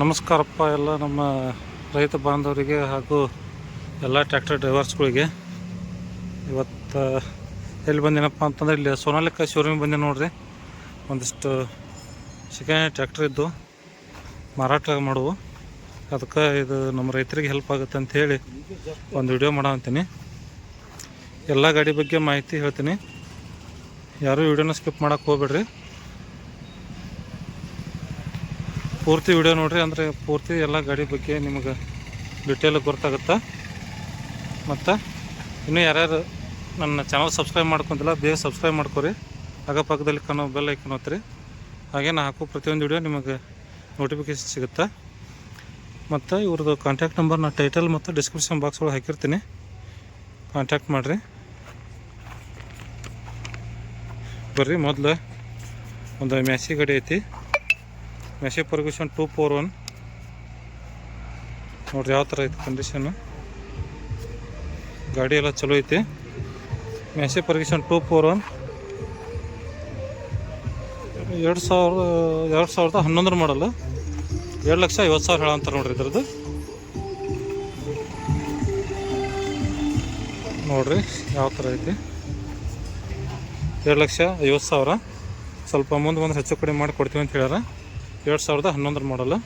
ನಮಸ್ಕಾರಪ್ಪ ಎಲ್ಲ ನಮ್ಮ ರೈತ ಬಾಂಧವರಿಗೆ ಹಾಗೂ ಎಲ್ಲ ಟ್ರ್ಯಾಕ್ಟರ್ ಡ್ರೈವರ್ಸ್ಗಳಿಗೆ. ಇವತ್ತು, ಎಲ್ಲಿ ಬಂದಿನಪ್ಪ ಅಂತಂದ್ರೆ ಇಲ್ಲಿ ಸೋನಾಲಿಕ ಶೋರೂಮ್ ಬಂದೆ ನೋಡಿರಿ. ಒಂದಿಷ್ಟು ಸೆಕೆಂಡ್ ಟ್ರ್ಯಾಕ್ಟರ್ ಇದ್ದು ಮಾರಾಟ ಮಾಡುವು. ಅದಕ್ಕೆ ಇದು ನಮ್ಮ ರೈತರಿಗೆ ಹೆಲ್ಪ್ ಆಗುತ್ತೆ ಅಂತ ಹೇಳಿ ಒಂದು ವಿಡಿಯೋ ಮಾಡೋ ಅಂತೀನಿ. ಎಲ್ಲ ಗಾಡಿ ಬಗ್ಗೆ ಮಾಹಿತಿ ಹೇಳ್ತೀನಿ. ಯಾರೂ ವಿಡಿಯೋನ ಸ್ಕಿಪ್ ಮಾಡೋಕೆ ಹೋಗ್ಬೇಡ್ರಿ. ಪೂರ್ತಿ ವಿಡಿಯೋ ನೋಡ್ರಿ ಅಂದರೆ ಪೂರ್ತಿ ಎಲ್ಲ ಗಾಡಿ ಬಗ್ಗೆ ನಿಮಗೆ ಡಿಟೇಲ್ ಗೊತ್ತಾಗುತ್ತೆ? ಮತ್ತು ಇನ್ನೂ ಯಾರ್ಯಾರು ನನ್ನ ಚಾನಲ್ ಸಬ್ಸ್ಕ್ರೈಬ್ ಮಾಡ್ಕೊಂತಿಲ್ಲ, ಬೇಗ ಸಬ್ಸ್ಕ್ರೈಬ್ ಮಾಡ್ಕೊರಿ. ಅಕ್ಕಪಕ್ಕದಲ್ಲಿ ಪಕ್ಕದಲ್ಲಿ ಕಾಣೋ ಬೆಲ್ ಐಕನ್ ಒತ್ತಿರಿ. ಹಾಗೆ ನಾ ಹಾಕೋ ಪ್ರತಿಯೊಂದು ವಿಡಿಯೋ ನಿಮಗೆ ನೋಟಿಫಿಕೇಶನ್ ಸಿಗುತ್ತೆ? ಮತ್ತು ಇವ್ರದ್ದು ಕಾಂಟ್ಯಾಕ್ಟ್ ನಂಬರ್ ನಾ ಟೈಟಲ್ ಮತ್ತು ಡಿಸ್ಕ್ರಿಪ್ಷನ್ ಬಾಕ್ಸ್ ಒಳಗೆ ಹಾಕಿರ್ತೀನಿ. ಕಾಂಟ್ಯಾಕ್ಟ್ ಮಾಡಿರಿ. ಬರ್ರಿ, ಮೊದಲು ಒಂದು ಮ್ಯಾಸಿ ಗಾಡಿ ಐತಿ. Massey Ferguson two four one ನೋಡ್ರಿ ಯಾವ ಥರ ಐತಿ ಕಂಡೀಷನು ಗಾಡಿ ಎಲ್ಲ ಚಲೋ ಐತಿ. Massey Ferguson two four one ಎರಡು ಸಾವಿರ, ಎರಡು ಸಾವಿರದ ಹನ್ನೊಂದರ ಮಾಡಲ್ಲ ಎರಡು ಲಕ್ಷ ಐವತ್ತು ಸಾವಿರ ಹೇಳ ಅಂತಾರೆ ನೋಡ್ರಿ ಇದ್ರದ್ದು. ನೋಡ್ರಿ ಯಾವ ಥರ ಐತಿ. ಎರಡು ಲಕ್ಷ ಐವತ್ತು ಸಾವಿರ. ಸ್ವಲ್ಪ ಮುಂದೆ ಮುಂದೆ ಹೆಚ್ಚು ಕಡಿಮೆ ಮಾಡಿ ಕೊಡ್ತೀವಿ ಅಂತ ಹೇಳ್ಯಾರ. ಎರಡು ಸಾವಿರದ ಹನ್ನೊಂದರ ಮಾಡಲು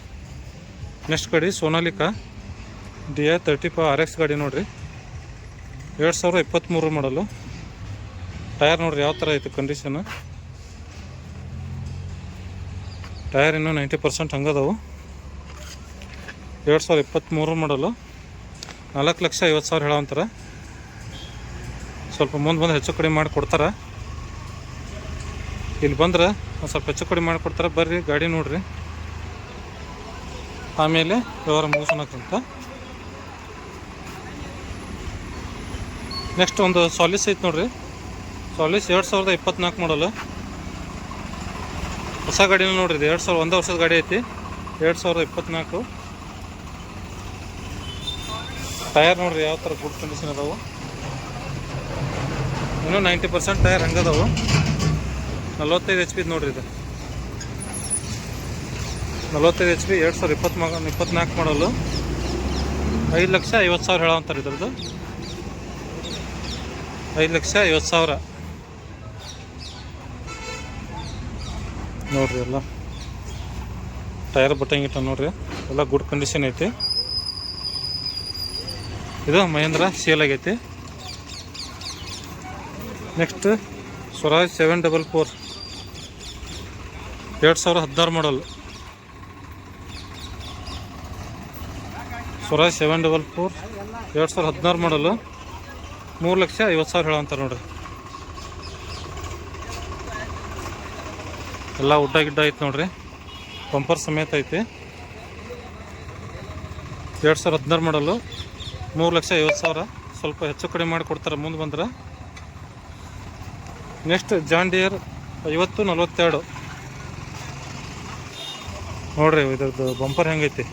ನೆಕ್ಸ್ಟ್ ಗಾಡಿ Sonalika D A thirty five R X ಗಾಡಿ ನೋಡಿರಿ. ಎರಡು ಸಾವಿರದ ಇಪ್ಪತ್ತ್ಮೂರು ಮಾಡಲು ಟೈರ್ ನೋಡ್ರಿ ಯಾವ ಥರ ಐತೆ ಕಂಡೀಷನ್ ಟೈರ್ ಇನ್ನೂ ನೈಂಟಿ ಪರ್ಸೆಂಟ್ ಹಂಗದವು. ಎರಡು ಸಾವಿರದ ಇಪ್ಪತ್ತ್ಮೂರು ಮಾಡಲು ನಾಲ್ಕು ಲಕ್ಷ ಐವತ್ತು ಸಾವಿರ ಹೇಳೋಂತಾರೆ ಸ್ವಲ್ಪ ಮುಂದೆ ಬಂದು ಹೆಚ್ಚು ಕಡಿಮೆ ಮಾಡಿ ಕೊಡ್ತಾರೆ. ಇಲ್ಲಿ ಬಂದ್ರೆ ಒಂದು ಸ್ವಲ್ಪ ಹೆಚ್ಚು ಕಡಿಮೆ ಮಾಡಿಕೊಡ್ತಾರೆ. ಬರ್ರಿ, ಗಾಡಿ ನೋಡ್ರಿ. ಆಮೇಲೆ ವ್ಯವಹಾರ ಮುಗಿಸೋಣಕ್ಕಂತ ನೆಕ್ಸ್ಟ್ ಒಂದು ಸಾಲಿಸ್ ಐತೆ ನೋಡ್ರಿ. ಸಾಲಿಸ್ ಎರಡು ಸಾವಿರದ ಇಪ್ಪತ್ನಾಲ್ಕು ಮಾಡಲು ಹೊಸ ಗಾಡಿನ ನೋಡ್ರಿ ಇದು. ಎರಡು ಸಾವಿರ, ಒಂದೇ ವರ್ಷದ ಗಾಡಿ ಐತಿ. ಎರಡು ಸಾವಿರದ ಇಪ್ಪತ್ನಾಲ್ಕು. ಟಯರ್ ನೋಡ್ರಿ ಯಾವ ಥರ ಗುಡ್ ಕಂಡೀಷನ್ ಅದಾವು. ಇನ್ನೂ ನೈಂಟಿ ಪರ್ಸೆಂಟ್ ಟಯರ್ ಹಂಗದಾವು. ನಲವತ್ತೈದು ಎಚ್ ಪಿ ನೋಡ್ರಿ ಇದು. ನಲವತ್ತೈದು ಎಚ್ ಪಿ ಎರಡು ಸಾವಿರದ ಇಪ್ಪತ್ತ್ಮೂರು ಇಪ್ಪತ್ನಾಲ್ಕು ಮಾಡಲು. ಐದು ಲಕ್ಷ ಐವತ್ತು ಸಾವಿರ ಹೇಳೋಂತಾರೆ ಇದ್ರದ್ದು. ಐದು ಲಕ್ಷ ಐವತ್ತು ಸಾವಿರ. ನೋಡ್ರಿ ಎಲ್ಲ. ಟೈರ್ ಬಟ್ಟಂಗಿಟ್ಟ ನೋಡ್ರಿ. ಎಲ್ಲ ಗುಡ್ ಕಂಡೀಷನ್ ಐತಿ. ಇದು ಮಹೇಂದ್ರ ಸೇಲ್ ಆಗೈತಿ. Next Swaraj seven double four ಎರಡು ಸಾವಿರ ಹದಿನಾರು model Swaraj seven double four ಎರಡು ಸಾವಿರ ಹದಿನಾರು ಮಾಡಲು ಮೂರು ಲಕ್ಷ ಐವತ್ತು ಸಾವಿರ ಹೇಳಂತಾರೆ ನೋಡ್ರಿ. ಎಲ್ಲ ಉಡ್ಡ ಗಿಡ್ಡ ಐತೆ ನೋಡ್ರಿ. ಪಂಪರ್ ಸಮೇತ ಐತಿ. ಎರಡು ಸಾವಿರ ಹದಿನಾರು ಮಾಡಲು ಮೂರು ಲಕ್ಷ ಐವತ್ತು ಸಾವಿರ. ಸ್ವಲ್ಪ ಹೆಚ್ಚು ಕಡಿಮೆ ಮಾಡಿ ಕೊಡ್ತಾರೆ ಮುಂದೆ ಬಂದ್ರೆ. ನೆಕ್ಸ್ಟ್ ಜಾನ್ ಡಿಯರ್ ಐವತ್ತು ನಲವತ್ತೆರಡು. ನೋಡ್ರಿ, ಇದ್ರದ್ದು ಬಂಪರ್ ಹೆಂಗೈತಿ?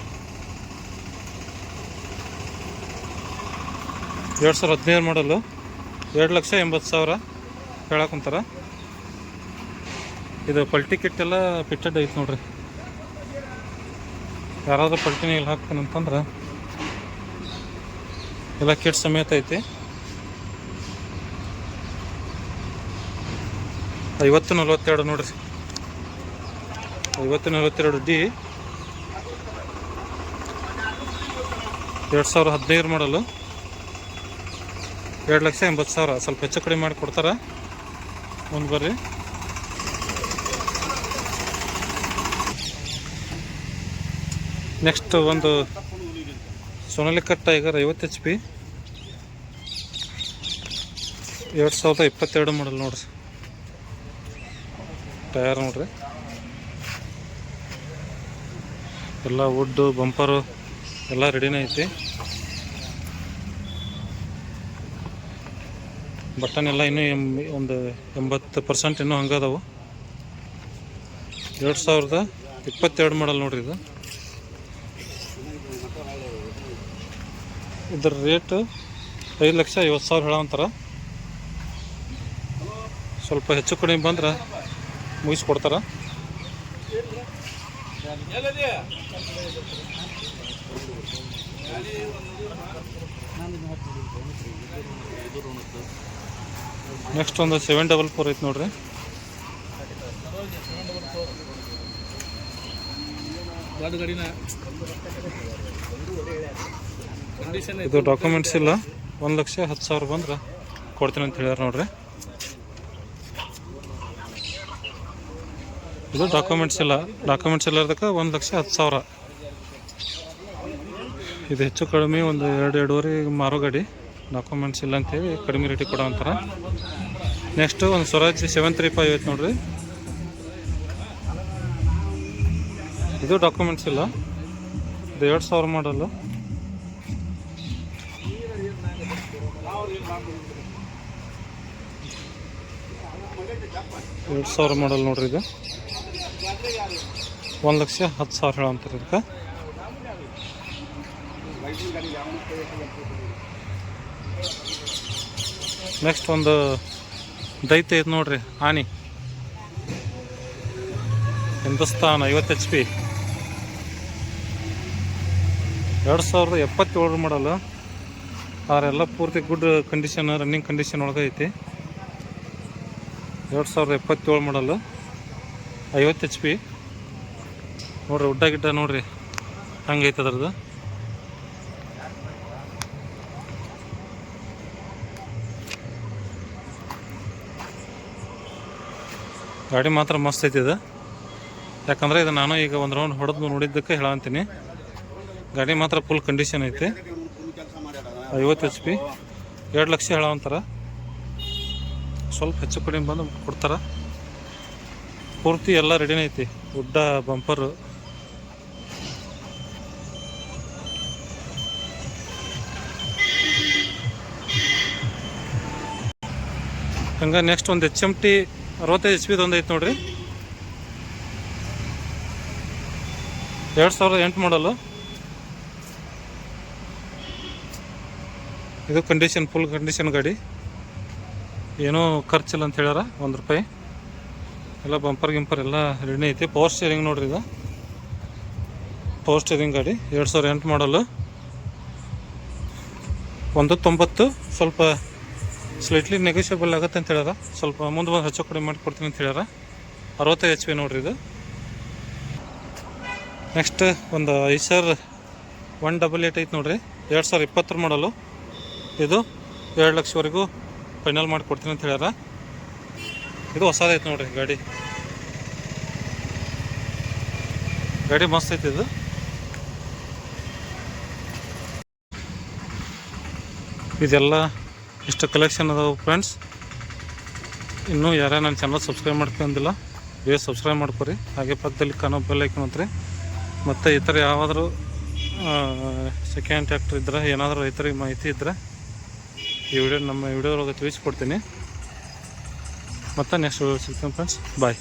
ಎರಡು ಸಾವಿರ ಹದಿನೈದು ಮಾಡಲು ಎರಡು ಲಕ್ಷ ಎಂಬತ್ತು ಸಾವಿರ ಹೇಳಕ್ಕಂತಾರ ಇದು ಪಲ್ಟಿ ಕಿಟ್ ಎಲ್ಲ ಪಿಟ್ಟೆಡ್ ಐತೆ ನೋಡ್ರಿ. ಯಾರಾದರೂ ಪಲ್ಟಿ ನೀರು ಹಾಕ್ತೀನಿ ಅಂತಂದ್ರೆ ಎಲ್ಲ ಕಿಟ್ ಸಮೇತ ಐತಿ. ಐವತ್ತು ನಲ್ವತ್ತೆರಡು ನೋಡ್ರಿ. ಐವತ್ತು ನಲ್ವತ್ತೆರಡು ಡಿ. ಎರಡು ಸಾವಿರ ಹದಿನೈದು ಮಾಡಲು. ಎರಡು ಲಕ್ಷ ಎಂಬತ್ತು ಸಾವಿರ. ಸ್ವಲ್ಪ ಹೆಚ್ಚು ಕಡಿಮೆ ಮಾಡಿ ಕೊಡ್ತಾರೆ. ಮುಂದೆ ಬರ್ರಿ. ನೆಕ್ಸ್ಟ್ ಒಂದು ಸೊನಾಲಿಕ ಟೈಗರ್ ಐವತ್ತು ಎಚ್ ಪಿ ಎರಡು ಸಾವಿರದ ಇಪ್ಪತ್ತೆರಡು ಮಾಡಲ್ ನೋಡ್ರಿ. ಟಯರ್ ನೋಡ್ರಿ. ಎಲ್ಲ ವುಡ್ಡು ಬಂಪರು ಎಲ್ಲ ರೆಡಿನೇ ಐತಿ. ಬಟನ್ ಎಲ್ಲ ಇನ್ನೂ ಎಂ, ಒಂದು ಎಂಬತ್ತು ಪರ್ಸೆಂಟ್ ಇನ್ನೂ ಹಂಗದವು ಎರಡು ಸಾವಿರದ ಇಪ್ಪತ್ತೆರಡು ಮಾಡಲ್ ನೋಡ್ರಿ ಇದು. ಇದ್ರ ರೇಟ್ ಐದು ಲಕ್ಷ ಐವತ್ತು ಸಾವಿರ ಹೇಳೋಂತಾರ ಸ್ವಲ್ಪ ಹೆಚ್ಚು ಕಡಿಮೆ ಬಂದ್ರೆ ಮುಗಿಸ್ಕೊಡ್ತಾರ ನೆಕ್ಸ್ಟ್ ಒಂದು ಸೆವೆನ್ ಡಬಲ್ ಫೋರ್ ಐತೆ ನೋಡ್ರಿ. ಇದು ಡಾಕ್ಯುಮೆಂಟ್ಸ್ ಇಲ್ಲ. ಒಂದು ಲಕ್ಷ ಹತ್ತು ಸಾವಿರ ಬಂದ್ರೆ ಕೊಡ್ತೀನಿ ಅಂತ ಹೇಳ್ಯಾರ ನೋಡ್ರಿ. ಇದು ಡಾಕ್ಯುಮೆಂಟ್ಸ್ ಇಲ್ಲ ಡಾಕ್ಯುಮೆಂಟ್ಸ್ ಇಲ್ಲದಕ್ಕೆ ಒಂದು ಲಕ್ಷ ಹತ್ತು ಸಾವಿರ. ಇದು ಹೆಚ್ಚು ಕಡಿಮೆ ಒಂದು ಎರಡು ಎರಡೂವರೆ ಮಾರೋ ಗಾಡಿ ಡಾಕ್ಯುಮೆಂಟ್ಸ್ ಇಲ್ಲ ಅಂತೇಳಿ ಕಡಿಮೆ ರೇಟಿಗೆ ಕೊಡೋ ಅಂತಾರೆ. ನೆಕ್ಸ್ಟು ಒಂದು ಸ್ವರಾಜ್ ಸೆವೆನ್ ತ್ರೀ ಫೈವ್ ಐತೆ ನೋಡ್ರಿ. ಇದು ಡಾಕ್ಯುಮೆಂಟ್ಸ್ ಇಲ್ಲ. ಇದು ಎರಡು ಸಾವಿರ ಮಾಡಲ್ಲ. ಎರಡು ಸಾವಿರ ಮಾಡಲ್ ನೋಡ್ರಿ ಇದು. ಒಂದು ಲಕ್ಷ ಹತ್ತು ಸಾವಿರ ಹೇಳಂತಾರೆ ಇದಕ್ಕೆ ನೆಕ್ಸ್ಟ್ ಒಂದು ದೈತ್ಯ ಐತೆ ನೋಡ್ರಿ, ಆನಿ. ಹಿಂದೂಸ್ತಾನ್ ಐವತ್ತು ಎಚ್ ಪಿ ಎರಡು ಸಾವಿರದ ಎಪ್ಪತ್ತೇಳರ ಮಾಡಲ್ಲ ಅವರೆಲ್ಲ ಪೂರ್ತಿ ಗುಡ್ ಕಂಡೀಷನ್ ರನ್ನಿಂಗ್ ಕಂಡೀಷನ್ ಒಳಗೆ ಐತಿ. ಎರಡು ಸಾವಿರದ ಎಪ್ಪತ್ತೇಳು ಮಾಡಲ್ಲ ಐವತ್ತು ಎಚ್ ಪಿ ನೋಡ್ರಿ ಉಡ್ಡ ಗಿಡ್ಡ ನೋಡ್ರಿ. ಹಂಗೈತೆ ಅದ್ರದ್ದು. ಗಾಡಿ ಮಾತ್ರ ಮಸ್ತ್ ಐತಿ ಇದು. ಯಾಕಂದ್ರೆ ಇದು ನಾನು ಈಗ ಒಂದು ರೌಂಡ್ ಹೊಡೆದು ನೋಡಿದ್ದಕ್ಕೆ ಹೇಳಂತೀನಿ. ಗಾಡಿ ಮಾತ್ರ ಫುಲ್ ಕಂಡೀಷನ್ ಐತಿ. ಐವತ್ತು ಎಚ್ ಪಿ ಎರಡು ಲಕ್ಷ ಹೇಳವಂತಾರ ಸ್ವಲ್ಪ ಹೆಚ್ಚು ಕಡಿಮೆ ಬಂದು ಕೊಡ್ತಾರ. ಪೂರ್ತಿ ಎಲ್ಲ ರೆಡಿನೇ ಐತಿ ಉಡ್ಡ ಬಂಪರು ಹಂಗೆ ನೆಕ್ಸ್ಟ್ ಒಂದು ಎಚ್ ಎಂ ಟಿ ಅರವತ್ತೈದು ಎಚ್ ಪಿದು ಒಂದು ಐತೆ ನೋಡ್ರಿ. ಎರಡು ಸಾವಿರದ ಎಂಟು ಮಾಡಲು ಇದು ಕಂಡೀಷನ್ ಫುಲ್ ಕಂಡೀಷನ್ ಗಾಡಿ. ಏನೂ ಖರ್ಚಿಲ್ಲ ಅಂತ ಹೇಳ್ಯಾರ, ಒಂದು ರೂಪಾಯಿ. ಎಲ್ಲ ಬಂಪರ್ ಗಿಂಪರ್ ಎಲ್ಲ ರೆಡಿ ಐತಿ. ಪವರ್ ಸ್ಟೇರಿಂಗ್ ನೋಡ್ರಿ ಇದು. ಪವರ್ ಸ್ಟೇರಿಂಗ್ ಗಾಡಿ, ಎರಡು ಸಾವಿರ ಎಂಟು ಮಾಡಲು ಒಂದು ತೊಂಬತ್ತು, ಸ್ವಲ್ಪ ಸ್ಲೈಟ್ಲಿ ನೆಗೋಷಿಯಬಲ್ ಆಗುತ್ತೆ ಅಂತ ಹೇಳ್ಯಾರ. ಸ್ವಲ್ಪ ಮುಂದೆ ಬಂದು ಹೆಚ್ಚು ಕಡಿಮೆ ಮಾಡಿ ಕೊಡ್ತೀನಿ ಅಂತ ಹೇಳ್ಯಾರ. ಅರವತ್ತೈದು ಎಚ್ ಪಿ ನೋಡ್ರಿ ಇದು. ನೆಕ್ಸ್ಟ್ ಒಂದು ಐಸರ್ ಒನ್ ಡಬಲ್ ಏಟ್ ಐತೆ ನೋಡ್ರಿ. ಎರಡು ಸಾವಿರ ಇಪ್ಪತ್ತರ ಮಾಡಲು ಇದು ಎರಡು ಲಕ್ಷವರೆಗೂ ಫೈನಲ್ ಮಾಡಿ ಕೊಡ್ತೀನಿ ಅಂತ ಹೇಳ್ಯಾರ. ಇದು ಹೊಸದೈತೆ ನೋಡ್ರಿ ಗಾಡಿ. ಗಾಡಿ ಮಸ್ತ್ ಐತಿ ಇದು. ಇದೆಲ್ಲ ಇಷ್ಟು ಕಲೆಕ್ಷನ್ ಅದಾವೆ ಫ್ರೆಂಡ್ಸ್ ಇನ್ನೂ ಯಾರೇ ನನ್ನ ಚಾನಲ್ ಸಬ್ಸ್ಕ್ರೈಬ್ ಮಾಡ್ಕೊಂಡಿಲ್ಲ ಬೇಗ ಸಬ್ಸ್ಕ್ರೈಬ್ ಮಾಡ್ಕೊರಿ. ಹಾಗೆ ಪಕ್ಕದಲ್ಲಿ ಕಾಣೋ ಬೆಲ್ ಐಕನ್ ಅಂತ್ರಿ ಮತ್ತು ಈ ಥರ ಯಾವಾದರೂ ಸೆಕೆಂಡ್ ಟ್ಯಾಕ್ಟ್ರ್ ಇದ್ರೆ, ಏನಾದರೂ ರೈತರಿಗೆ ಮಾಹಿತಿ ಇದ್ದರೆ ಈ ವಿಡಿಯೋ ನಮ್ಮ ವಿಡಿಯೋದೊಳಗೆ ತಿಳಿಸ್ಕೊಡ್ತೀನಿ. ಮತ್ತು ನೆಕ್ಸ್ಟ್ ವಿಡಿಯೋ ಸಿಗ್ತೀನಿ ಫ್ರೆಂಡ್ಸ್ ಬಾಯ್